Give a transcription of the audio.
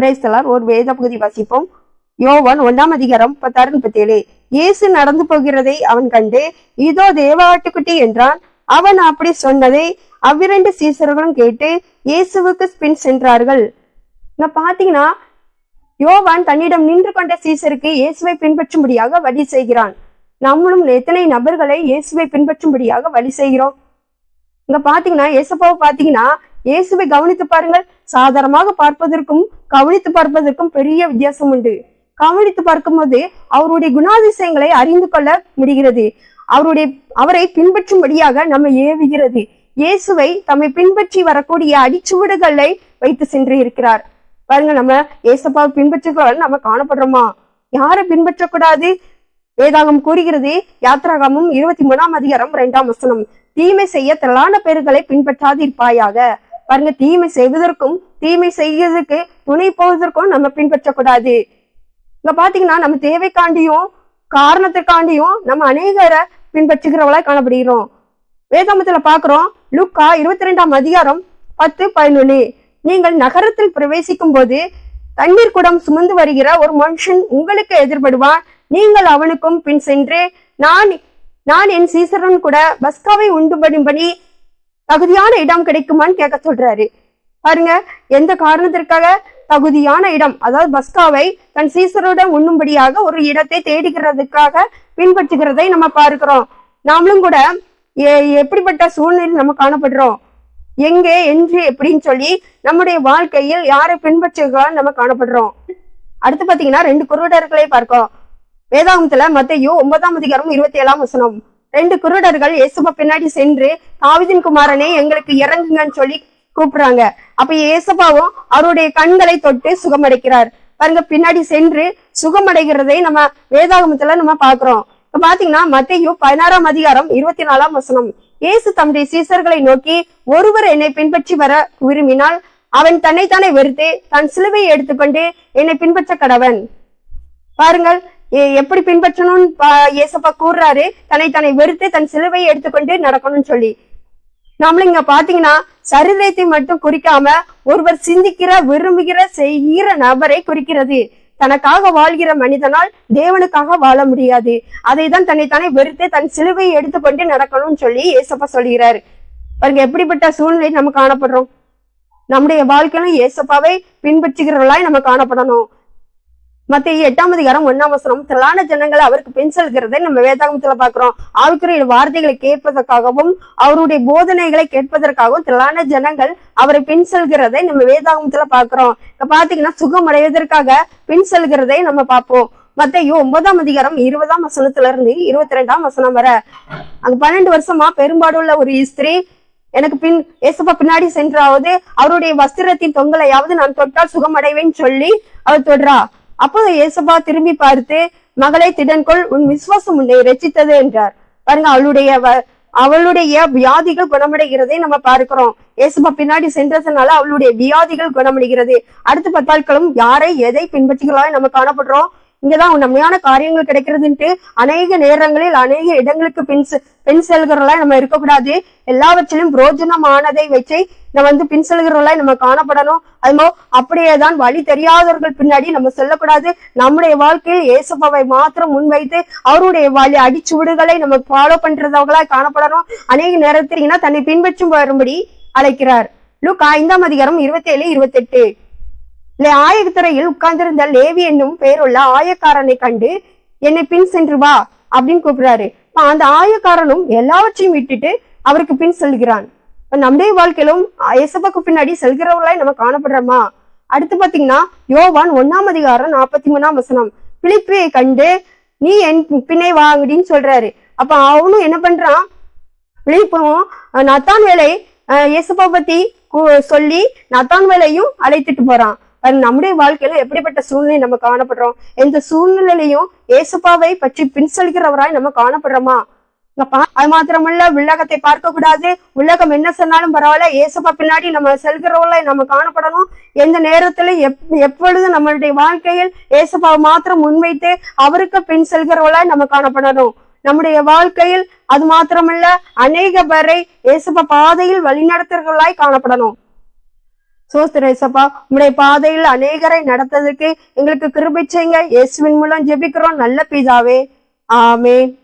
பிரைஸ்தலார் ஒரு வேத பகுதி வாசிப்போம். யோவான் ஒன்றாம் அதிகாரம் முப்பத்தாறு முப்பத்தேழு. இயேசு நடந்து போகிறதை அவன் கண்டு இதோ தேவாட்டுக்குட்டி என்றான். அவன் அப்படி சொன்னதை அவ்விரண்டு சீசர்களும் கேட்டு இயேசுவுக்கு பின் சென்றார்கள். இங்க பாத்தீங்கன்னா யோவான் தன்னிடம் நின்று கொண்ட சீசருக்கு இயேசுவை பின்பற்றும்படியாக வழி செய்கிறான். நம்மளும் எத்தனை நபர்களை இயேசுவை பின்பற்றும்படியாக வழி செய்கிறோம்? இங்க பாத்தீங்கன்னா இயேசப்பாவை பாத்தீங்கன்னா இயேசுவை கவனித்து பாருங்கள். சாதாரணமாக பார்ப்பதற்கும் கவனித்து பார்ப்பதற்கும் பெரிய வித்தியாசம் உண்டு. கவனித்து பார்க்கும்போது அவருடைய குணாதிசயங்களை அறிந்து கொள்ள முடிகிறது. அவருடைய அவரை பின்பற்றும்படியாக நம்ம ஏவுகிறது. இயேசுவை தம்மை பின்பற்றி வரக்கூடிய அடிச்சுவடுகளை வைத்து சென்று இருக்கிறார். பாருங்க நம்ம ஏசப்பாவை பின்பற்றுகிறவர்கள் நம்ம காணப்படுறோமா? யாரை பின்பற்றக்கூடாது? வேதாகம் கூறுகிறது யாத்ராகமும் இருபத்தி மூணாம் அதிகாரம் இரண்டாம் வசனம் தீமை செய்ய திரளான பேர்களை பின்பற்றாதிருப்பாயாக. பாருங்க தீமை செய்வதற்கும் தீமை செய்வதற்கு துணை போவதற்கும் நம்ம பின்பற்றக்கூடாது. இங்க பாத்தீங்கன்னா நம்ம தேவைக்காண்டியும் காரணத்துக்காண்டியும் நம்ம அநேகரை பின்பற்றுகிறவளாய் காணப்படுகிறோம். வேதாமத்துல பாக்குறோம் லுக்கா இருபத்தி ரெண்டாம் அதிகாரம் பத்து பதினொன்னு. நீங்கள் நகரத்தில் பிரவேசிக்கும் போது தண்ணீர் குடம் சுமந்து வருகிற ஒரு மனுஷன் உங்களுக்கு எதிர்படுவான். நீங்கள் அவனுக்கும் பின் சென்று நான் நான் என் சீசரன் கூட பஸ்காவை உண்டு உண்டுபடும்படி தகுதியான இடம் கிடைக்குமான்னு கேட்க சொல்றாரு. பாருங்க எந்த காரணத்திற்காக தகுதியான இடம் அதாவது பஸ்காவை தன் சீசருடன் உண்ணும்படியாக ஒரு இடத்தை தேடிக்கிறதுக்காக பின்பற்றுகிறதை நம்ம பார்க்கிறோம். நாமளும் கூட எப்படிப்பட்ட சூழ்நிலை நம்ம காணப்படுறோம்? எங்கே என்று எப்படின்னு சொல்லி நம்முடைய வாழ்க்கையில் யாரை பின்பற்றுகிறான் நம்ம காணப்படுறோம். அடுத்து பாத்தீங்கன்னா ரெண்டு குருடர்களை பார்க்கிறோம். வேதாகமத்துல மத்தையும் ஒன்பதாம் அதிகாரம் இருபத்தி ஏழாம் வசனம். ரெண்டு குருடர்கள் இயேசுப்ப பின்னாடி சென்று தாவிதின் குமாரனே எங்களுக்கு இறங்குங்கன்னு சொல்லி கூப்பிடுறாங்க. அப்ப இயேசப்பாவும் அவருடைய கண்களை தொட்டு சுகமடைக்கிறார். பாருங்க பின்னாடி சென்று சுகமடைகிறதை நம்ம வேதாகமத்துல நம்ம பாக்குறோம் இப்ப பாத்தீங்கன்னா மத்தையும் பதினாறாம் அதிகாரம் இருபத்தி நாலாம் வசனம். இயேசு தம்முடைய சீசர்களை நோக்கி ஒருவர் என்னை பின்பற்றி வர விரும்பினால் அவன் தன்னைத்தானே வெறுத்து தன் சிலுவையை எடுத்துக்கொண்டு என்னை பின்பற்ற கடவன். பாருங்கள் எப்படி பின்பற்றணும்னு பா- ஏசப்பா கூறுறாரு. தன்னை தன்னை வெறுத்து தன் சிலுவையை எடுத்துக்கொண்டு நடக்கணும்னு சொல்லி. நாமளும் இங்க பாத்தீங்கன்னா சரித்திரத்தை மட்டும் குறிக்காம ஒருவர் சிந்திக்கிற விரும்புகிற செய்கிற நபரை குறிக்கிறது. தனக்காக வாழ்கிற மனிதனால் தேவனுக்காக வாழ முடியாது. அதை தான் தன்னைத்தானே வெறுத்து தன் சிலுவையை எடுத்துக்கொண்டு நடக்கணும்னு சொல்லி ஏசப்பா சொல்கிறாரு. பாருங்க எப்படிப்பட்ட சூழ்நிலை நம்ம காணப்படுறோம்? நம்முடைய வாழ்க்கையிலும் ஏசப்பாவை பின்பற்றுகிறவர்களாய் நம்ம காணப்படணும். மத்திய எட்டாம் அதிகாரம் ஒன்னாம் வசனம் திரளான ஜனங்களை அவருக்கு பின் செல்கிறதை நம்ம வேதாகமத்துல பாக்குறோம் ஆவிக்குரிய வார்த்தைகளை கேட்பதற்காகவும் அவருடைய போதனைகளை கேட்பதற்காகவும் திரளான ஜனங்கள் அவரை பின் செல்கிறதை நம்ம வேதாகமத்துல பாக்குறோம் இப்ப பாத்தீங்கன்னா சுகம் அடைவதற்காக பின் செல்கிறதை நம்ம பார்ப்போம். மத்தையோ ஒன்பதாம் அதிகாரம் இருபதாம் வசனத்துல இருந்து இருபத்தி ரெண்டாம் வசனம் வர. அங்க பன்னெண்டு வருஷமா பெரும்பாடுள்ள ஒரு ஸ்திரீ எனக்கு பின் ஏசப்பா பின்னாடி சென்றாவது அவருடைய வஸ்திரத்தின் தொங்கலையாவது நான் தொட்டால் சுகமடைவேன்னு சொல்லி அவர் தொடுறா. அப்போ ஏசப்பா திரும்பி பார்த்து மகளை திடன்கொள் உன் விசுவாசம் உன்னை ரச்சித்தது என்றார். பாருங்க அவளுடைய அவளுடைய வியாதிகள் குணமடைகிறதை நம்ம பார்க்கிறோம். ஏசப்பா பின்னாடி சென்றதுனால அவளுடைய வியாதிகள் குணமடைகிறது. அடுத்த பத்தாட்களும் யாரை எதை பின்பற்றுகிறாய் நம்ம காணப்படுறோம். இங்கதான் உண்மையான காரியங்கள் கிடைக்கிறதுன்ட்டு அநேக நேரங்களில் அநேக இடங்களுக்கு பின் பின் செல்கிறவர்களா நம்ம இருக்கக்கூடாது. எல்லாவற்றிலும் பிரோஜனமானதை வச்சு நம்ம வந்து பின் செல்கிறவர்களா நம்ம காணப்படணும். அதுமோ அப்படியேதான் வழி தெரியாதவர்கள் பின்னாடி நம்ம சொல்லக்கூடாது. நம்முடைய வாழ்க்கையில் இயேசுப்பாவை மாத்திரம் முன்வைத்து அவருடைய வழி அடிச்சுவிடுகளை நம்ம ஃபாலோ பண்றதவர்களா காணப்படணும். அநேக நேரத்தில்னா தன்னை பின்பற்றும் வரும்படி அழைக்கிறார். லுக் ஐந்தாம் அதிகாரம் இருபத்தி ஏழு இருபத்தி எட்டு ஆயத்துறையில் உட்கார்ந்திருந்த லேவி என்னும் பெயருள்ள ஆயக்காரனை கண்டு என்னை பின் சென்று வா அப்படின்னு கூப்பிடுறாரு. இப்போ அந்த ஆயக்காரனும் எல்லாவற்றையும் விட்டுட்டு அவருக்கு பின் செல்கிறான். இப்ப நம்முடைய வாழ்க்கையிலும் இயேசப்பாக்கு பின்னாடி செல்கிறவர்களாய் நம்ம காணப்படுறோமா? அடுத்து பாத்தீங்கன்னா யோவான் ஒன்னாம் அதிகாரம் நாற்பத்தி மூணாம் வசனம். பிழிப்பை கண்டு நீ என் பின்னே வா அப்படின்னு சொல்றாரு. அப்ப அவனும் என்ன பண்றான்? பிலிப்பும் நத்தான் வேலை இயேசப்பா பத்தி சொல்லி நத்தான் வேலையும் அழைத்துட்டு போறான். நம்முடைய வாழ்க்கையில எப்படிப்பட்ட சூழ்நிலை நம்ம காணப்படுறோம்? எந்த சூழ்நிலையிலையும் ஏசுப்பாவை பற்றி பின்சலிக்கிறவராய் நம்ம காணப்படுறோமா? அது மாத்திரமல்ல உலகத்தை பார்க்க கூடாது உலகம் என்ன சொன்னாலும் பரவாயில்ல ஏசப்பா பின்னாடி நம்ம செல்கிறவர்களாய் நம்ம காணப்படணும். எந்த நேரத்துல எப் எப்பொழுது நம்மளுடைய வாழ்க்கையில் ஏசப்பாவை மாத்திரம் முன்வைத்து அவருக்கு பின் செல்கிறவர்களாய் நம்ம காணப்படணும். நம்முடைய வாழ்க்கையில் அது மாத்திரமல்ல அநேக பேரை இயேசுப்ப பாதையில் வழிநடத்துகிறவர்களாய் காணப்படணும். சோஸ்திரேசப்பா உங்களுடைய பாதையில் அநேகரை நடத்ததற்கு எங்களுக்கு கிருபை இயேசுவின் மூலம் ஜெபிக்கிறோம். நல்ல பிதாவே. ஆமென்.